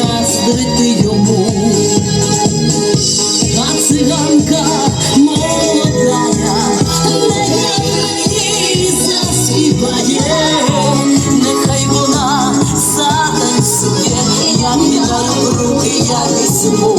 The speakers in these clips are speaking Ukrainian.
заздрити йому. А циганка молодая, мені заспіває, нехай вона затанцює, я кидаю в руки, я візьму.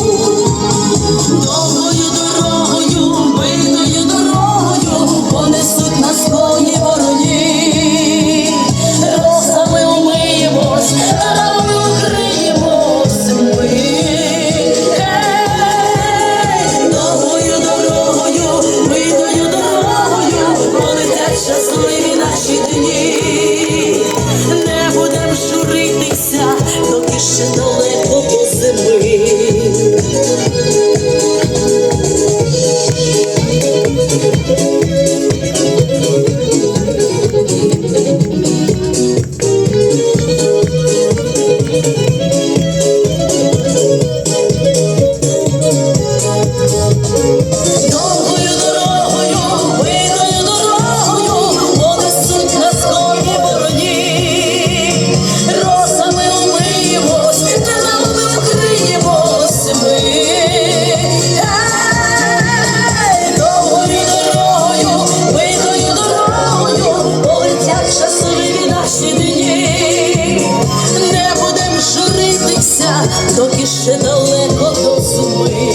Ще далеко до суми.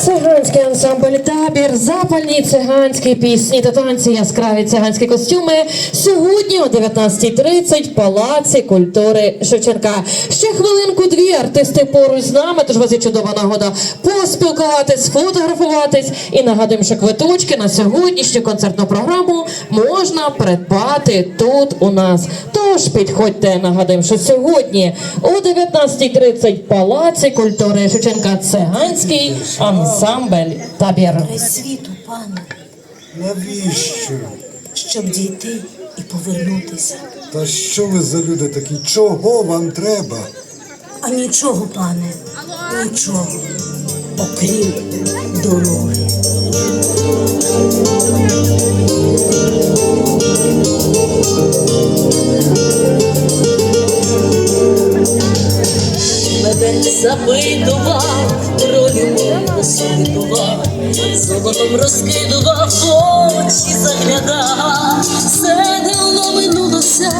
Циганський ансамбль табір, запальні циганські пісні та танці, яскраві циганські костюми. Сьогодні о 19.30 в Палаці культури Шевченка. Ще хвилинку дві артисти поруч з нами, тож вас є чудова нагода поспілкуватись, сфотографуватись. І нагадуємо, що квиточки на сьогоднішню концертну програму можна придбати тут у нас. Тож підходьте, нагадуємо, що сьогодні о 19.30 в Палаці культури Шевченка циганський ансамбль табір. Край світу, пане, Навіщо? щоб дійти і повернутися. Та що ви за люди такі? Чого вам треба? А нічого, пане, нічого, окрім дороги. Мене запитував, про любов розпитував, золотом розкидував, очі заглядав, все давно минулося,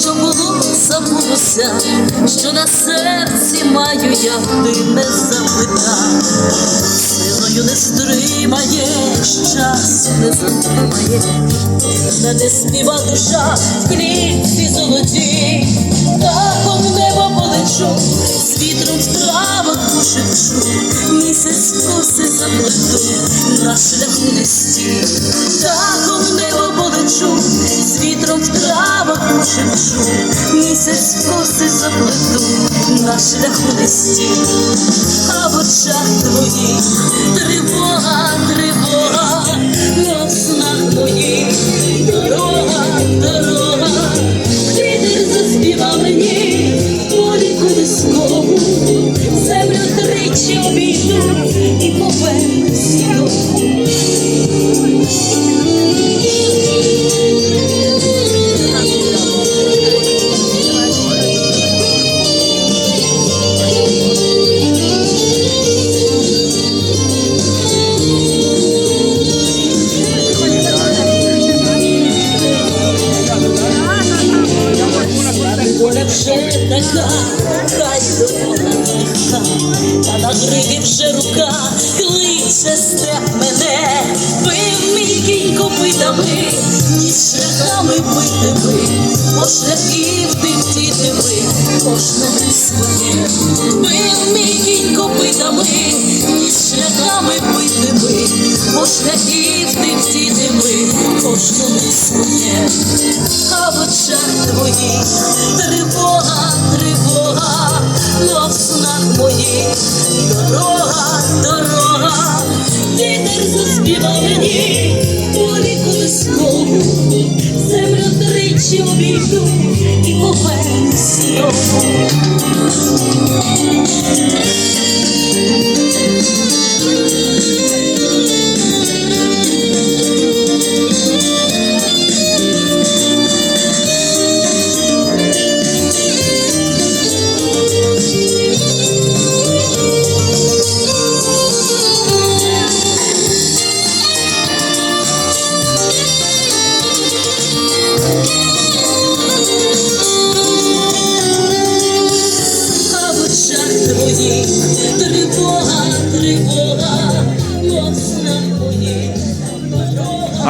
що було, забулося, що на серці маю я, ти не запитав, силою не стримаєш, час не затримаєш, мене не співа душа в клітці золоті, птахом в небо полечу, з вітром в травах пошепчу, місяць коси заплету, на шляху не стій, птахом в небо полечу, з вітром в травах пошепчу, місяць коси заплету, на шляху не стій, а в очах твоїх тривога, тривога, така, хай довольна та на гриві вже рука кличе степ мене, бив мій кінь копитами, ні шляхами битими, по шляхів тим дітими, кожне своє, бив мій кінь копитами. попитами, ні шляхами битими, бо шляхів тих всі ми, кожному своє, а в очах твоїх землю тричі обійду і повернусь знову.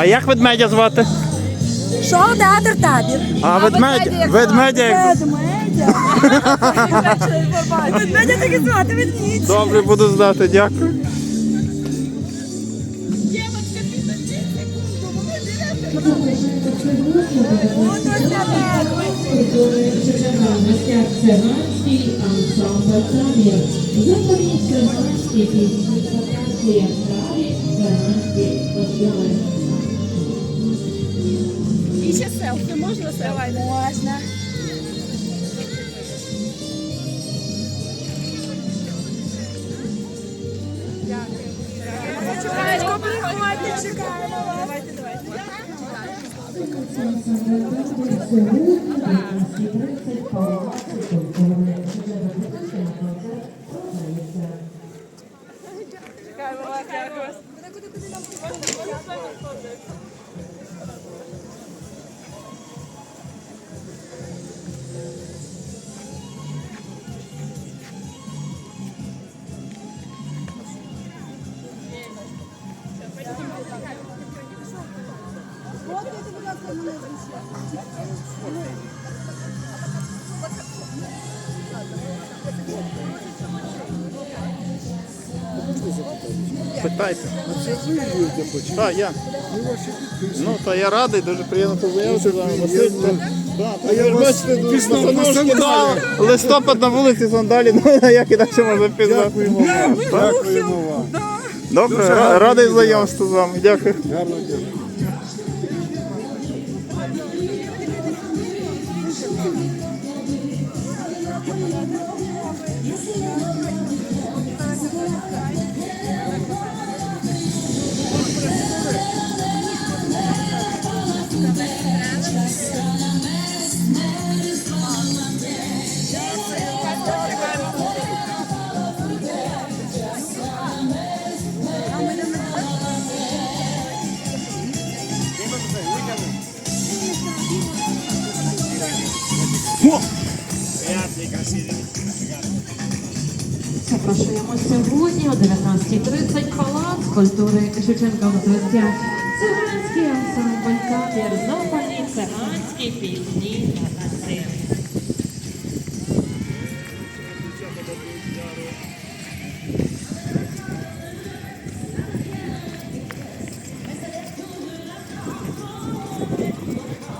А як ведмедя звати? Що театр табір? А, ведмедя. Ведмедя як Ведмедя. Ведмедя так і звати, ведмідь. добре буду знати, дякую. Циганський ансамбль табір. Запорізькі циганські пісні, селфі можна селфі? Можна. Чекаємо вас. Дякую. Куди, куди, куди нам Питайте. Так, я. Ну, та я радий, дуже приємно познайомитися з вами. Василь, та- та, та ви ж бачите, пізнав сандалі. та, листопад на вулиці сандалі, ну а як інакше може пізнати. Дякуємо вам. Дякуємо вам. Добре, ра- радий знайомству з вами. Дякую. Гарно дякую. Запрошуємо сьогодні о 19.30 Палац культури Шевченка в гостях. Циганський ансамбль табір, запальні циганські пісні та танці.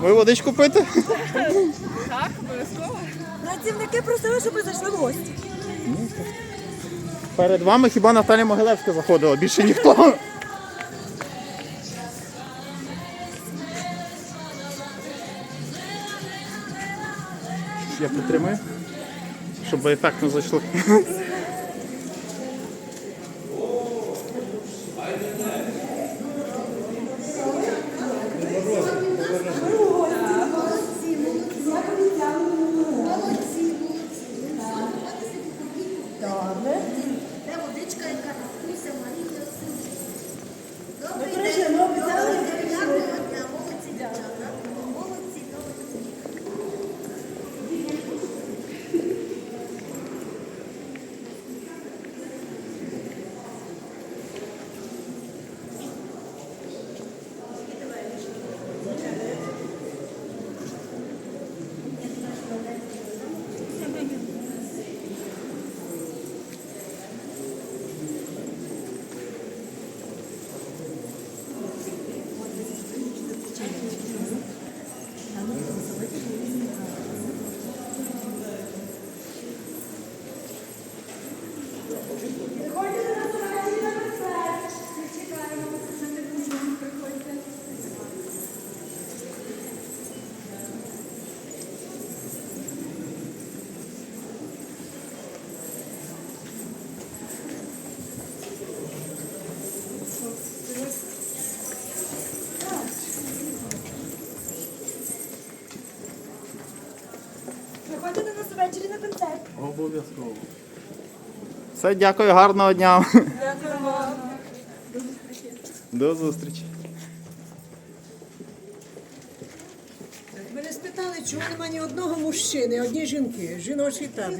Ви водичку пити? Працівники просили, щоб ви зайшли в гості. Перед вами хіба Наталя Могилевська заходила, більше ніхто. Я підтримую, щоб ви так не зайшли. Ввечері на концерт. Обов'язково. Все, дякую, гарного дня. Дякуємо. До зустрічі. Мене спитали, чого немає ні одного мужчини, одні жінки, жіночий табір.